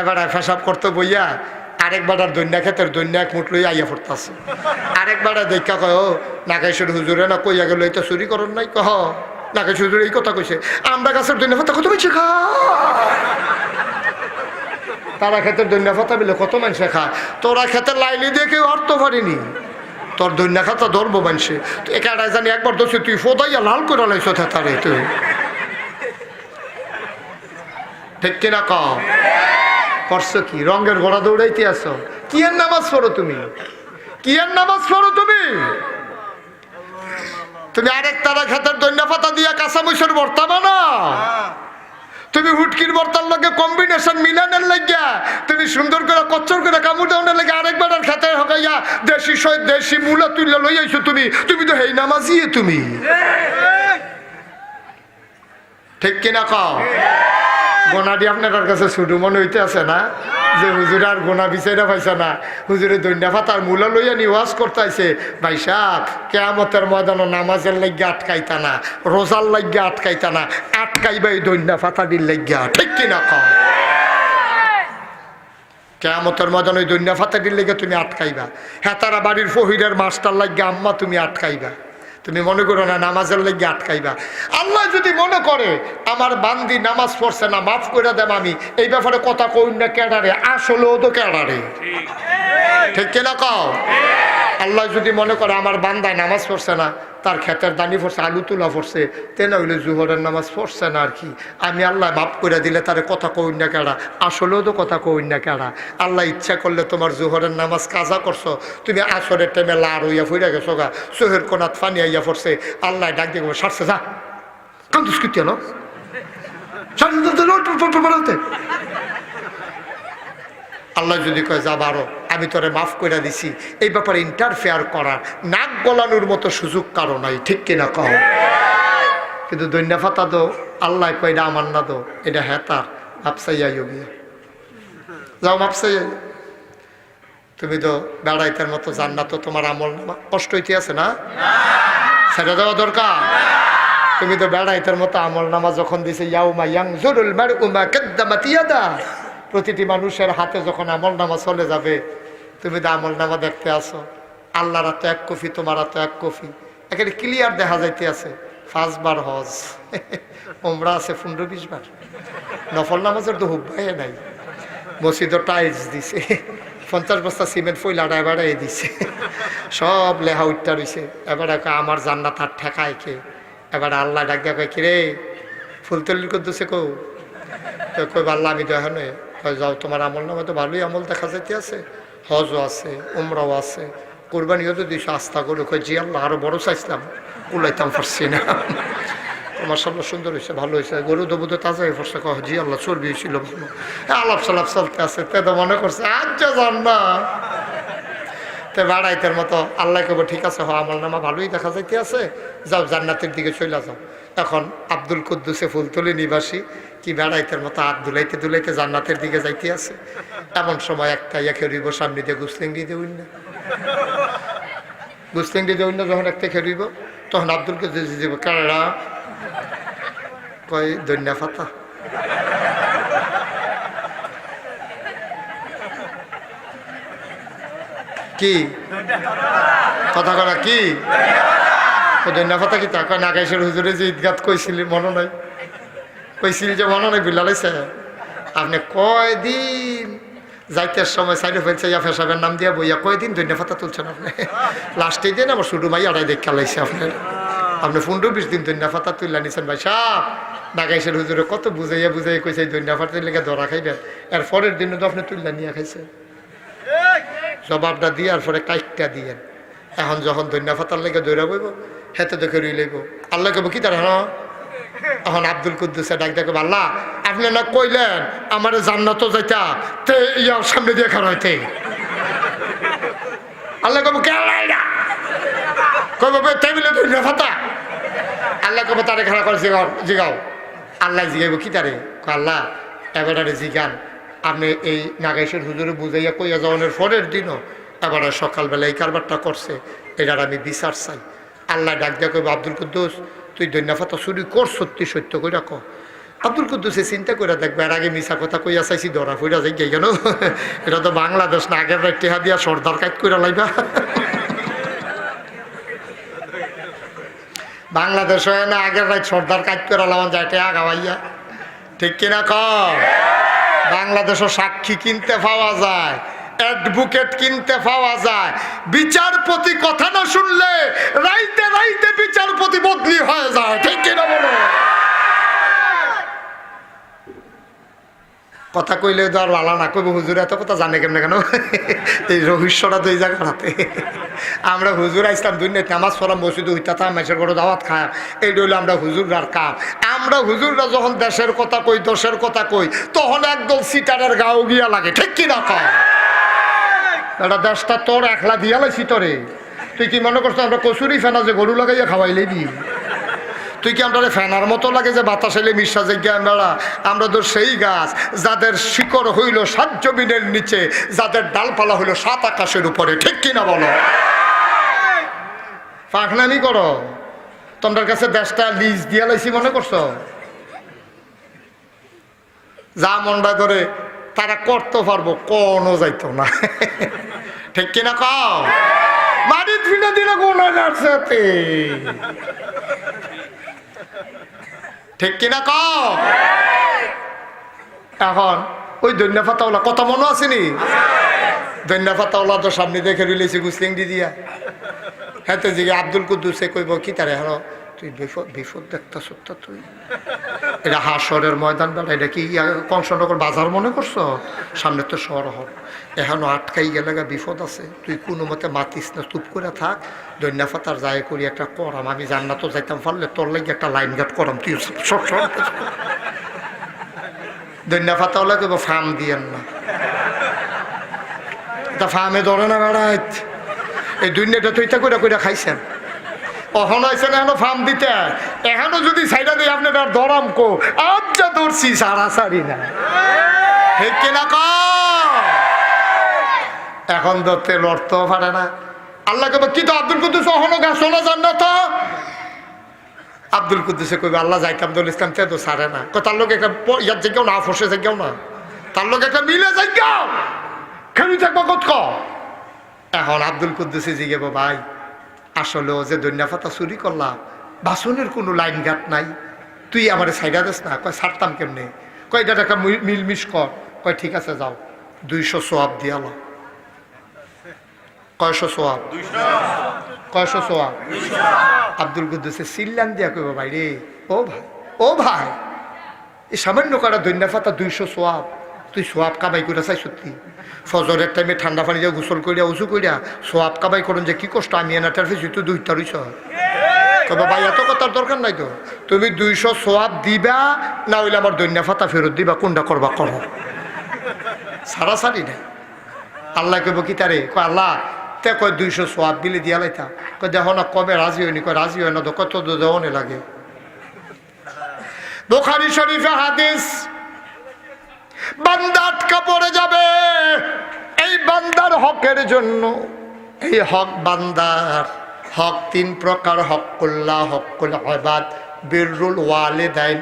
এবার ফেসাব করতে বইয়া আরেকবার আর দৈন্যা ক্ষেতের দৈন্যা এক মুঠ লই আইয়া পড়তাছে আরেকবার দেখা কয়, ও, নাগেশ্বর হুজুরে না কইয়া গেল তো চুরি করন নাই কহ। নাগেশ্বর হুজুর এই কথা কইছে, আমরা গাছের দৈন্যা ফাতা কত বেশি খা? তারা ক্ষেতের দৈন্যা ফাতা বিলে, কত মানুষে খায় তোরা ক্ষেতের লাইলি দিয়ে কেউ অর্থ পারিনি তোর দৈন্যা খাতা ধরবো মানুষে একাডায় জানি একবার দোষে তুই ফোদাইয়া লাল করে লাইছ তারে তুই। ঠিক কিনা ক করছ কি? রঙের ঘোড়া দৌড়াইতে আসো কি নামাজ পড়ো তুমি? কি নামাজ পড়ো তুমি? তুমি আরেক তারা খাতার দৈন্য পাতা দিয়া কাঁচা মুসের বর্তাবা না তুমি হুটকির বর্তার লগে কম্বিনেশন মিলানের লাগিয়া তুমি সুন্দর করে কচ্চর করে কামড় দেওয়ার লাগে আরেকবার আর খাতে হকাইয়া দেশি সয় দেশি মূলা তুলে লই আইছো তুমি। তুমি তো হেই নামাজি তুমি। ঠিক। কিনা কও? গোনাডি আপনার কাছে শুধু মনে হইতে আছে না যে হুজুর আর গোনা বিচাইরা পাইছে না। হুজুরে দৈন্যা ফাতার মূলা লইয়া নি ওয়াজ করতেছে ভাই সাহ কেয়ামতের ময়দানো নামাজের লাগিয়া আটকাইতা না, রোজার লাগিয়া আটকাইতা না, আটকাইবা এই দৈন্যা ফাতাডির লাগিয়া, ঠিক কিনা কও? কেয়ামতের ময়দান ওই দৈন্যা ফাতাডির লেগে তুমি আটকাইবা। হ্যাঁ তারা বাড়ির ফহিরের মাস্টার লাগিয়া আম্মা তুমি আটকাইবা। তুমি মনে করো না নামাজের লেগে আটকাইবা? আল্লাহ যদি মনে করে আমার বান্দি নামাজ পড়ছে না মাফ করে দেব আমি। এই ব্যাপারে কথা কই না কেডারে আসলেও তো কেডারে। ঠিক। কিনা কও? আল্লাহ যদি মনে করে আমার বান্দায় নামাজ পড়ছে না তার ক্ষেতের দানি পড়ছে আলু তুলা পড়ছে তেনা হইলে জুহরের নামাজ পড়ছে না আর কি আমি আল্লাহ মাফ করে দিলে তার কথা কই না কেডা আসলেও তো কথা কই না কেডা আল্লাহ ইচ্ছা করলে তোমার জুহরের নামাজ কাজা করছ তুমি আসরের টাইমে লার হইয়া ফুইরা গেছো গা সোহের কোনাত ফানি আইয়া পড়ছে আল্লাহ ডাক দিয়ে সারছে যা কান্দুস কি তেল আল্লাহ যদি কয় যা বারো আমি তোরে মাফ করে দিছি। এই ব্যাপারে ইন্টারফেয়ার করার, নাক গলানোর মতো সুযোগ কারও নাই, ঠিক কিনা কহ কিন্তু দৈন্য ফাতা দো আল্লাহ কয় এটা আমার না দো এটা হ্যাঁ মাপসাইয়া গিয়া। যাও মাপসাইয়া তুমি তো বেড়াইতের মতো জান্নাত তো তোমার আমল কষ্ট হইতে আছে না? সেটা দেওয়া দরকার। তুমি তো বেড়াইতের মতো আমল নামা যখন দিছে, ইয়াউমা ইয়াং জরুল মার উমা কেদ্দামাতিয়াদা প্রতিটি মানুষের হাতে যখন আমল নামা চলে যাবে তুমি তো আমল নামা দেখতে আসো আল্লাহর হাতে এক কফি, তোমার হাতে এক কফি। এখানে ক্লিয়ার দেখা যাইতে আছে, পাঁচবার হজ। ওমরা আছে পনেরো, বিশ বার। নফল নামাজের তো হুব্বাই নাই। মসজিদও টাইলস দিছে। পঞ্চাশ বস্তা সিমেন্ট ফইলাটা এবারে দিছে। সব লেহা উঠটা রইছে। এবারে আমার জান্নাত আর ঠেকায় কে? এবারে আল্লাহ ডাক দিয়া কিরে ফুলতলির করতেছে কৌ তো কই আল্লাহ, আমি কয়, যাও, তোমার আমল নামে তো ভালোই আমল দেখা যাইতে আছে। হজও আছে, উমরাও আছে। কোরবানিও দিস আস্থা করে কয়, জি আল্লাহ আরও বড় চাইছিলাম কুলাইতাম পারছি না। মাসাল্লাহ সুন্দর হয়েছে, ভালো হয়েছে। গরু দেবো তাজা হয়ে পড়ছে কহ জি আল্লাহ, চর্বি হয়েছিল ভালো। আলাপ সালাপ চলতে আছে, তে তো মনে করছে আজ জান না তে বাড়াইতের মতো আল্লাহ কব ঠিক আছে হ আমল নামা ভালোই দেখা যাইতে আছে। যাও, জান্নাতের দিকে চলে যাও। এখন আব্দুল কুদ্দুসে ফুলতলি নিবাসী, কি বেড়াইতের মতো হাত দুলাইতে জান্নাতের দিকে যাইতে আছে। এমন সময় একটা ইয়াকে রইব, সামনে দিয়ে গুসলিঙ্গি দিয়ে উঠল গুসলিঙ্গি দিয়ে উঠল যখন একটা খেরিব তখন আব্দুল কুদ্দুস দিব কেড়া কয় দন্যা ফাতা। কি? কথা করা কি? ফাতা কি কয় মনে নাই? যে নাই আপনি কয়দিন যাইতে সময় সাইডে ফেলছে নাম দিয়া বইয়া কয়দিন দৈন্য ফাতা তুলছেন আপনি? লাস্টে দিন আমার শুরু মাই আড়াই দেখ খেলাইছে আপনার। আপনি পনেরো বিশ দিন দৈন্য ফাতা তুললা নিছেন, ভাই সাপ! নাগাইশের হুজুরে, কত বুঝাইয়া বুঝাইয়া কইছে দৈন্য ফাতা লেগে ধরা খাইবেন। এর পরের দিনে তো আপনি তুললা নিয়ে খাইছে জবাবটা দিয়ে আর পরে কাইটটা দিয়ে এখন যখন দৈন্য ফাতার লেগে দৌড়া বইব হেতে দেখে রুই লইব। আল্লাহ কব কি তার হ্যাঁ এখন আব্দুল কুদ্দুসে ডাক দেখে আল্লাহ, আপনি না কইলেন আমার জান্নাতও যাইতা, তে ইয়ার সামনে দিয়ে খারাপ হইতে? আল্লাহ কব না? কইব টেবিলে দৈন্য ফাতা। আল্লাহ কব তারে খারাপ করে, জিগাও জিগাও। আল্লাহ জিগাইব, কি তারে? আল্লাহ, এবারে জিগান। আপনি এই নাগেশের হুজুরে বুঝাইয়া কইয়া যাওয়ানোর পরের দিনও এবারে সকালবেলা এই কারবারটা করছে, এটার আমি বিচার চাই। আল্লাহ ডাক দিয়া কইব, আব্দুল কুদ্দুস, তুই দৈন্যাফাতা চুরি কর সত্যি সত্য করে রাখো আব্দুল কুদ্দুসে চিন্তা করে দেখবে এর আগে মিশা কথা কইয়া চাইছি, ধরা ফুইরা যাই কেন? এটা তো বাংলাদেশ না আগের টেহা দিয়া সর্দার কাজ করে লাইবা। বাংলাদেশ হয় না আগের রাত সর্দার কাজ করে লামান যায়, টেহা গাওয়াইয়া। ঠিক কিনা ক? বাংলাদেশও সাক্ষী কিনতে পাওয়া যায় অ্যাডভোকেট কিনতে পাওয়া যায়। বিচারপতি কথা না শুনলে রাইতে রাইতে বিচারপতি বদলি হয়ে যায়, ঠিক কিনা বলো? কথা কইলে তো আর লালা না কইব, হুজুর এত কথা জানে কেমনে কেন? এই রহস্যটা দুই জায়গাতে আমরা হুজুর আসলাম দুনিয়া নামাজ পড়াম মসজিদ হইতাম মেসের করে দাওয়াত খায়। এই হইল আমরা হুজুররার কাম। আমরা হুজুররা যখন দেশের কথা কই দশের কথা কই, তখন একদল সিটারের গাও গিয়া লাগে। ঠিক কিনা কম এটা দেশটা তোর একলা দিয়া তোরে। তুই কি মনে করছ, আমরা কচুরি ফেনা যে গরু লাগাইয়া খাওয়াইলে দি তুই কি আমরা ফ্যানার মতো লাগে যে বাতাস এলে মিশা জায়গা মেলা আমরা তো সেই গাছ, যাদের শিকড় হইল সাত জমিনের নিচে, যাদের ডালপালা হইল সাত আকাশের উপরে। ঠিক কিনা বলো? ফাঁকনামি করো। তোমার কাছে দেশটা লিজ দিয়া লাইছি মনে করছ? যা মনটা করে, তারা করতে পারব, কোনো যাইতো না। ঠিক কিনা কও? মাটি ফিরে দিলে গুণাগার সাথে ঠিক কিনা ক এখন, ওই দৈন্যা ফাতাওলা কথা মনে আসেনি দৈন্যা ফাতাওলা তো সামনে দেখে রইলেছি গুসলিং দি দিয়া। হ্যাঁ তো জিগে আব্দুল কুদ্দুসে কইব, কি তারে হলো তুই বিপদ বিপদ দেখতেছ তো তুই। এটা হাসরের ময়দান বেলা, এটা কি ইয়া কংসনগর বাজার মনে করছ? সামনে তো শহর এখনও আটকাই গেলে বিপদ আছে। তুই কোনো মতে মাতিস না, চুপ করে থাক। দৈন্য ফাতার যায় করি একটা করাম, আমি জান্নাতও যাইতাম, পারলে তোর লাগে একটা লাইন গার্ড করাম, তুই সব সব দৈন্য ফাতা হলে কেবল ফার্ম দিয়েন না। তা ফার্মে ধরে না বেড়াইত। এই দুনিয়াটা তুই এটা করে করে খাইছেন। এখনও যদি দিয়ে আপনি না। কিনা ক তো আব্দুল কুদ্দুস? অহনো গা, শোনা যান না তো আব্দুল কুদ্দুসে কইবে, আল্লাহ যাইতাম দল ইসলাম তে তো সারে না। তার লোক একটা জায়গাও না, ফসে জায়গাও না। তার লোক একটা মিলে জায়গাও। খেলি থাকব কত এখন আব্দুল কুদ্দুসে জিগেব ভাই আসলে যে দৈন্য ফাতা চুরি করলাম, বাসনের কোনো লাইন ঘাট নাই। তুই আমার সাইডা দিস না, কয় ছাড়তাম কেমনে? কয়, এটা মিল- মিলমিশ কর। কয়, ঠিক আছে, যাও। দুইশো সোয়াব দিয়ালো কয়শো সোয়াব? কয়শো সোয়াব? আব্দুল কুদ্দুসে সিল্লান দিয়া কইব ভাই রে ও ভাই ও ভাই। এই সামান্য করা দৈন্য ফাতা দুইশো সোয়াব। তুই সোয়াব কামাই করে চাই সত্যি। ফজরের টাইমে ঠান্ডা পানি দিয়ে গোসল করিয়া উঁচু করিয়া সোয়াব কামাই করুন যে কি কষ্ট, আমি এনাটার ফেসি তুই দুইটা রইছ। কবে ভাই এত কথার দরকার নাই তো। তুমি দুইশো সোয়াব দিবা, না হইলে আমার দৈন্য ফাতা ফেরত দিবা, কোনটা করবা করো। সারা সারি নাই। আল্লাহ কইব কি তারে? কয়, আল্লাহ, তে কয়, দুইশো সোয়াব দিলে দিয়া লাইতা। কয়, দেখো না, কবে রাজি হয়নি কয়, রাজি হয় না তো কত দেওয়ানে লাগে? বোখারি শরীফে হাদিস বান্দা আটকা পড়ে যাবে। এই বান্দার হকের জন্য, এই হক বান্দার, হক তিন প্রকার, হকুল্লাহ, হকুল আবাদ বিরুল ওয়ালিদাইন।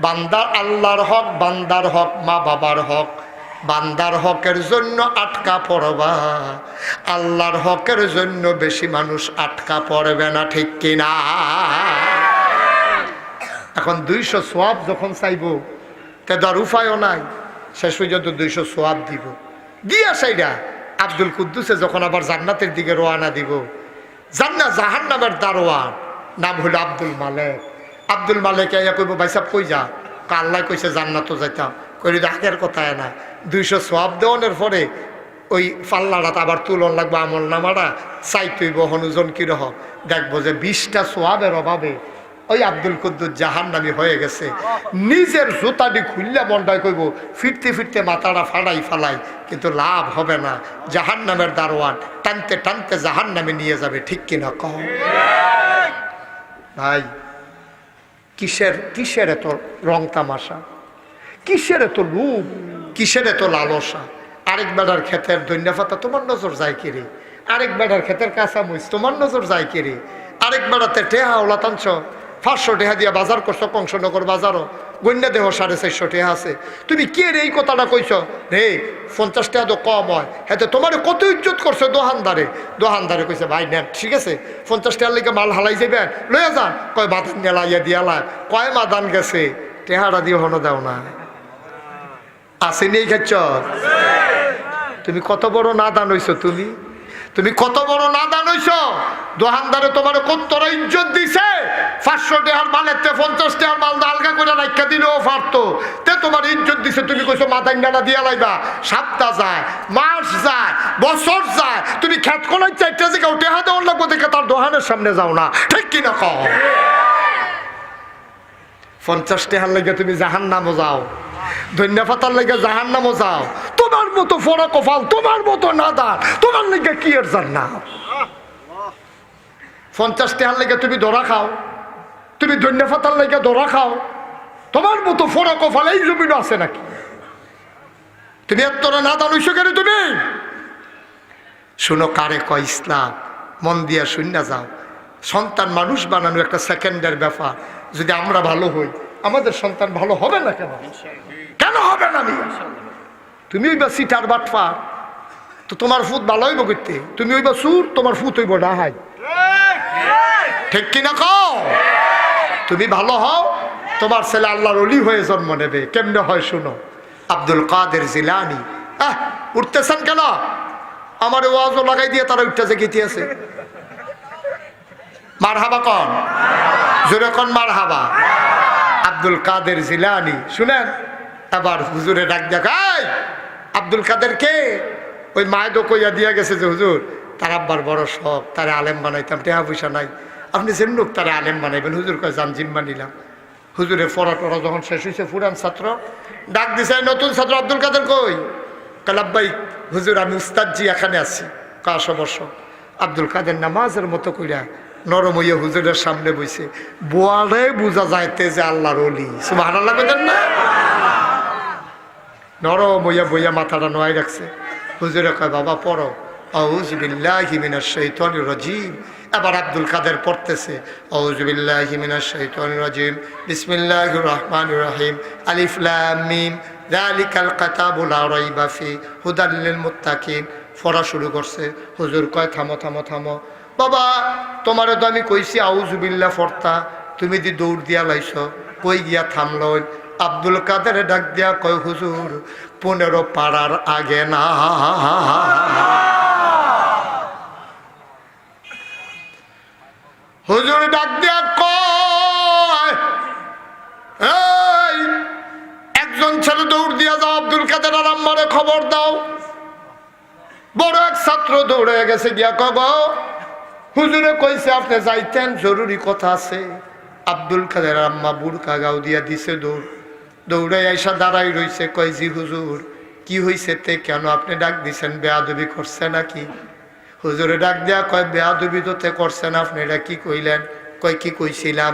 বান্দার আল্লাহর হক, বান্দার হক, মা বাবার হক। বান্দার হকের জন্য আটকা পড়বা। আল্লাহর হকের জন্য বেশি মানুষ আটকা পড়বে না, ঠিক কিনা? এখন দুইশো সোয়াব যখন চাইব তে ধর উপায়ও নাই। শেষ পর্যন্ত দুইশো সোয়াব দিব। দিয়া সাইডা আব্দুল কুদ্দুসে যখন আবার জান্নাতের দিকে রোয়ানা দিব। জান্না জাহান নামের দারোয়ান, নাম হলো আব্দুল মালেক। আব্দুল মালেক ইয়া কইব, ভাই সাহেব, কই যা? কা আল্লাহ কইছে জান্নাতও যাইতাম। কই আগের কথা না। দুইশো সোয়াব দেওয়ানোর পরে ওই পাল্লাটা আবার তুলন লাগবে আমল নামাটা। চাইতই বহন ওজন কীরকম? দেখব যে বিশটা সোয়াবের অভাবে ওই আব্দুল কুদ্দুর জাহান নামি হয়ে গেছে। নিজের জুতাটি খুললে মনটায় কইব, ফিরতে ফিরতে মাথাটা ফাড়াই ফালাই, কিন্তু লাভ হবে না। জাহান নামের দারোয়ান টানতে টানতে জাহান নামে নিয়ে যাবে, ঠিক কিনা কহ ভাই, কিসের কিসের এত রং তামাশা? কিসের এত লুপ কিসের এত লালসা? আরেক বেড়ার ক্ষেতের ধন্যপাতা তোমার নজর যায় কিরে আরেক বেড়ার ক্ষেতের কাঁচা তোমার নজর যায় কিরে আরেক বেড়াতে টেহা ওলা টানছ পাঁচশো টাকা দিয়ে বাজার করছ, কংসনগর বাজারও। গন্যা দেহ সাড়ে চারশো টাকা আছে। তুমি কে রে এই কথাটা কইছ? রে, পঞ্চাশ টাকা তো কম হয়। হ্যাঁ তোমার কত ইজ্জত করছ দোহানদারে? দোহানদারে কইছে, ভাই, নেন, ঠিক আছে? পঞ্চাশ টাকার লেগে মাল হালাই যাবেন লইয়া যান। কয় মাদান গেলাইয়া দিয়ালায় কয় মাদান গেছে। টেহারা দিয়ে হনো দাও না। আসেনি এই খাচ্ছ তুমি কত বড় না দান হইছো তুমি? তুমি কত বড় না দান হইছো? দোহানদারে তোমার কত্তর ইজ্জত দিছে? পাঁচশো টাকার মালের তে পঞ্চাশ টাকার মাল আলগা করে রাখা দিলেও পারতো তে তোমার ইজ্জত দিছে, তুমি কইছো মাথায় ডানা দিয়া লাইবা। সপ্তাহ যায়, মাস যায়, বছর যায়। তুমি খ্যাত কলাই চারটা থেকে উঠে হাতে অন্য দেখে তার দোহানের সামনে যাও না। ঠিক কিনা কহ পঞ্চাশ টাকার লেগে তুমি জাহান নামও যাও। ধন্যা পাতার লেগে জাহান নামও যাও। মতো ফোরা কপাল, তোমার মতো নাদার। তোমার লেগে কি এর না পঞ্চাশ টাকার লেগে তুমি ধরা খাও, তুমি ধন্যা ফাতার লেগে ধরা খাও। তোমার মতো ফোরা কপাল এই জমিন আছে নাকি? তুমি এত নাদান হইছো কেন তুমি? শুনো কারে কয় ইসলাম, মন দিয়া শূন্য যাও। সন্তান মানুষ বানানো একটা সেকেন্ডের ব্যাপার। যদি আমরা ভালো হই, আমাদের সন্তান ভালো হবে না কেন? কেন হবে না আমি তুমি ওইবা সিটার বাটফা, তো তোমার ফুট ভালো হইব করতে তুমি ওইবা সুর তোমার ফুট হইব না হাই। ঠিক কিনা কও? তুমি ভালো হও, তোমার ছেলে আল্লাহর অলি হয়ে জন্ম নেবে, কেমনে হয় শুনো? আব্দুল কাদের জিলানি। আহ, উঠতেছেন কেন? আমার ওয়াজও লাগাই দিয়ে তারা উঠতেছে গীতিয়েছে মার হাবা কন? জোরে কন মার হাবা আব্দুল কাদের জিলানি, শুনেন? আবার হুজুরে ডাক দেখাই আব্দুল কাদের কে? ওই মায় তো কইয়া দিয়া গেছে যে, হুজুর, তার আব্বার বড় শখ, তারা আলেম বানাইতাম, টেহা পয়সা নাই। আপনি যেন লোক, তারা আলেম বানাইবেন। হুজুর কয় যান জিম্মা নিলাম। হুজুরে পড়া টড়া যখন শেষ হয়েছে ফুরান ছাত্র ডাক দিছে নতুন ছাত্র আব্দুল কাদের কই? কালাব্বাই হুজুর, আমি উস্তাদজি এখানে আছি। কাশ অবশ্য আব্দুল কাদের নামাজের মতো কইরা নরম হইয়া হুজুরের সামনে বইছে বোয়ারে বোঝা যাইতে যে আল্লাহর অলি সুবাহ আল্লাহ কইতেন না? নরম হইয়া বইয়া মাথাটা নোয়াই রাখছে। হুজুরে কয়, বাবা, পড়ো। এবার আব্দুল কাদের পড়তেছে মুত্তাকিন। পড়া শুরু করছে। হুজুর কয়, থামো থামো থামো। বাবা, তোমারে তো আমি কইছি আউজুবিল্লা ফর্তা তুমি দি দৌড় দিয়া লাইছ। কই গিয়া থামল আব্দুল কাদের ডাক দিয়া কয়, হুজুর, পনেরো পাড়ার আগে না। হুজুর ডাক দিয়া কয় একজন ছেলে দৌড় দিয়া যাও, আব্দুল কাদের আর আম্মারে খবর দাও। বড় এক ছাত্র দৌড়ে গেছে গিয়া কব হুজুরে কইছে আপনি যাইতেন, জরুরি কথা আছে। আব্দুল কাদের আম্মা বুড়কা গাও দিয়া দিছে দৌড়। দৌড়ে আইসা দাঁড়াই রইছে, কয় জি হুজুর, কি হইছে তে কেন আপনি ডাক দিছেন, বেয়াদবি করছে নাকি? হুজুরে ডাক দেয়া কয়, বেয়াদবি তো তে করছেন আপনি এটা কি কইলেন? কয়, কি কইছিলাম?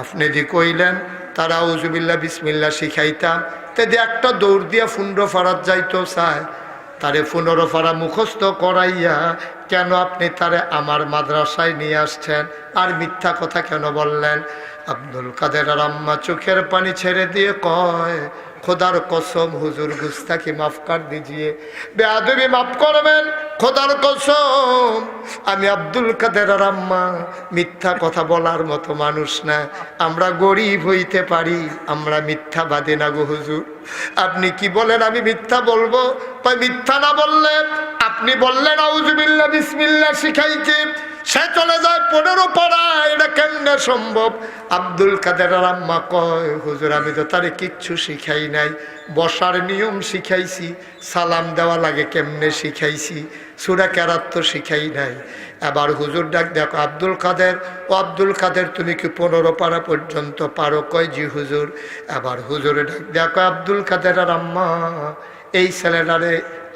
আপনি দি কইলেন, তারা উজুবিল্লা বিসমিল্লা শিখাইতাম। তে দিয়ে একটা দৌড় দিয়া ফুন্ড ফারাত যাইতো চায় তারে পুনরো ফারা মুখস্থ করাইয়া কেন আপনি তারে আমার মাদ্রাসায় নিয়ে আসছেন? আর মিথ্যা কথা কেন বললেন? আব্দুল কাদের আর আম্মা চোখের পানি ছেড়ে দিয়ে কয়, খোদার কসম, হুজুর গুস্তাকি মাফ কর দিজিয়ে। বেয়াদবি মাফ করবেন, খোদার কসম। আমি আব্দুল কাদের আর আম্মা, মিথ্যা কথা বলার মতো মানুষ না। আমরা গরিব হইতে পারি, আমরা মিথ্যাবাদী না গো হুজুর। আপনি কি বলেন আমি মিথ্যা বলব? মিথ্যা না বললে, আপনি বললেন আউজুবিল্লা বিসমিল্লা শিখাইতে। সে চলে যায় পনেরো পাড়া এটা কেমনে সম্ভব? আব্দুল কাদের আম্মা কয়, হুজুর, আমি তো তারে কিচ্ছু শিখাই নাই। বসার নিয়ম শিখাইছি, সালাম দেওয়া লাগে কেমনে শিখাইছি, সুরা কেরাত তো শিখাই নাই। এবার হুজুর ডাক, দেখো, আব্দুল কাদের, ও আব্দুল কাদের, তুমি কি পনেরো পাড়া পর্যন্ত পারো? কয়, জি হুজুর। এবার হুজুরে ডাক, দেখো, আব্দুল কাদের আর আম্মা, এই ছেলেটারে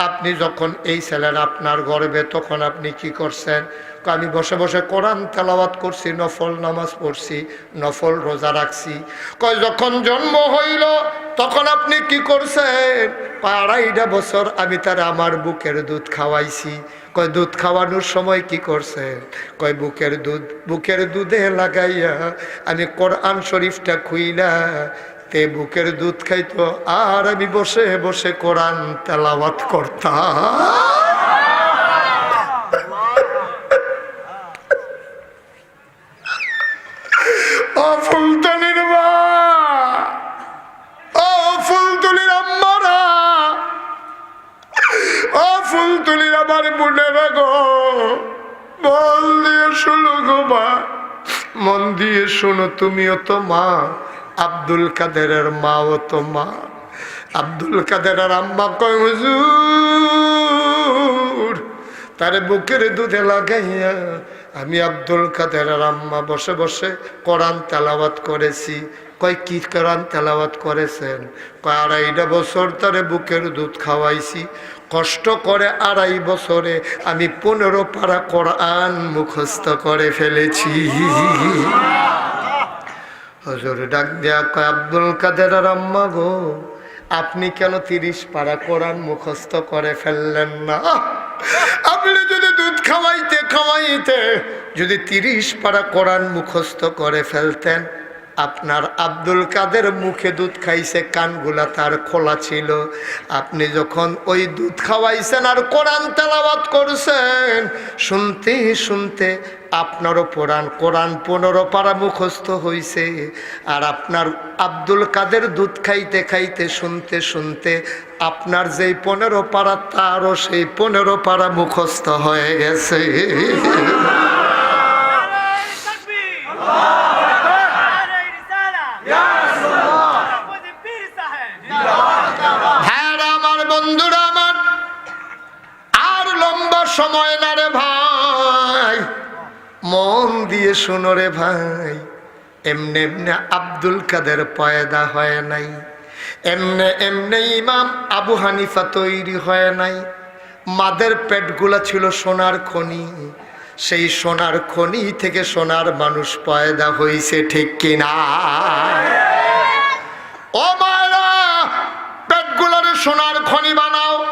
আপনি যখন, এই ছেলেরা আপনার গর্বে, তখন আপনি কি করছেন? আমি বসে বসে কোরআন তেলাওয়াত করছি, নফল নামাজ পড়ছি, নফল রোজা রাখছি। কয়, যখন জন্ম হইল, তখন আপনি কি করছেন? আড়াইটা বছর আমি তার আমার বুকের দুধ খাওয়াইছি। কয়, দুধ খাওয়ানোর সময় কি করছে কয়, বুকের দুধ, বুকের দুধে লাগাইয়া আমি কোরআন শরীফটা খুইলা, তে বুকের দুধ খাইতো, আর আমি বসে বসে কোরআন তেলাওয়াত করতাম। মন দিয়ে শোনো, তুমিও তো মা। আব্দুল কাদেরের মাও তো মা। আব্দুল কাদেরের আম্মা কয়, হুজুর তারে বুকের দুধে লাগাইয়া আমি আব্দুল কাদের আম্মা বসে বসে কোরআন তেলাওয়াত করেছি। কয়, কি কোরআন তেলাওয়াত করেছেন? কয়, আড়াইটা বছর তারে বুকের দুধ খাওয়াইছি। কষ্ট করে আড়াই বছরে আমি পনেরো পারা কোরআন মুখস্থ করে ফেলেছি। হজর ডাক দেয়া কয়, আব্দুল কাদের আর আম্মা গো, আপনি কেন তিরিশ পারা কোরআন মুখস্থ করে ফেললেন না? আপনি যদি দুধ খাওয়াইতে খাওয়াইতে যদি তিরিশ পারা কোরআন মুখস্থ করে ফেলতেন, আপনার আব্দুল কাদের মুখে দুধ খাইছে, কানগুলা তার খোলা ছিল। আপনি যখন ওই দুধ খাওয়াইছেন আর কোরআন তেলাওয়াত করছেন, শুনতে শুনতে আপনারও কোরআন কোরআন পনেরো পারা মুখস্থ হইছে। আর আপনার আব্দুল কাদের দুধ খাইতে খাইতে শুনতে শুনতে আপনার যেই পনেরো পারা তারও সেই পনেরো পারা মুখস্থ হয়ে গেছে। হ্যাঁ সময় না রে ভাই। মন দিয়ে শোনো রে ভাই, এমনি এমনি আব্দুল কাদের পয়দা হয় নাই। এমনে এমনি ইমাম আবু হানিফা তৈরি হয় নাই। মাদের পেটগুলা ছিল সোনার খনি। সেই সোনার খনি থেকে সোনার মানুষ পয়দা হইছে, ঠিক কিনা? ও মায়েরা, পেটগুলোর সোনার খনি বানাও।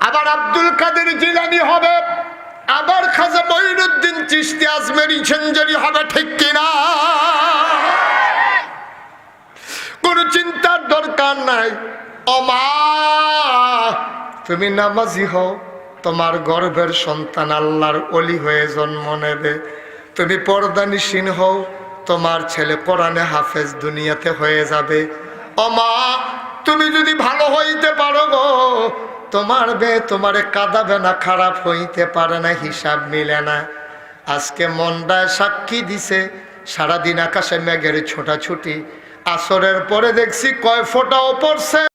আবার আব্দুল কাদের জিলানি হবে। আবার খাজা মঈনুদ্দিন চিস্তি আজমেরি ছেঞ্জারি হবে, ঠিক কিনা? কোন চিন্তার দরকার নাই। ও তুমি নামাজি হও, তোমার গর্ভের সন্তান আল্লাহর অলি হয়ে জন্ম নেবে। তুমি পর্দানিসীন হও, তোমার ছেলে কোরআনে হাফেজ দুনিয়াতে হয়ে যাবে। অমা তুমি যদি ভালো হইতে পারো গো, তোমার বে তোমারে কাঁদাবে না খারাপ হইতে পারে না, হিসাব মিলে না। আজকে মনটায় সাক্ষী দিছে, সারাদিন আকাশে মেঘের ছোটাছুটি আসরের পরে দেখছি কয় ফোটাও পড়ছে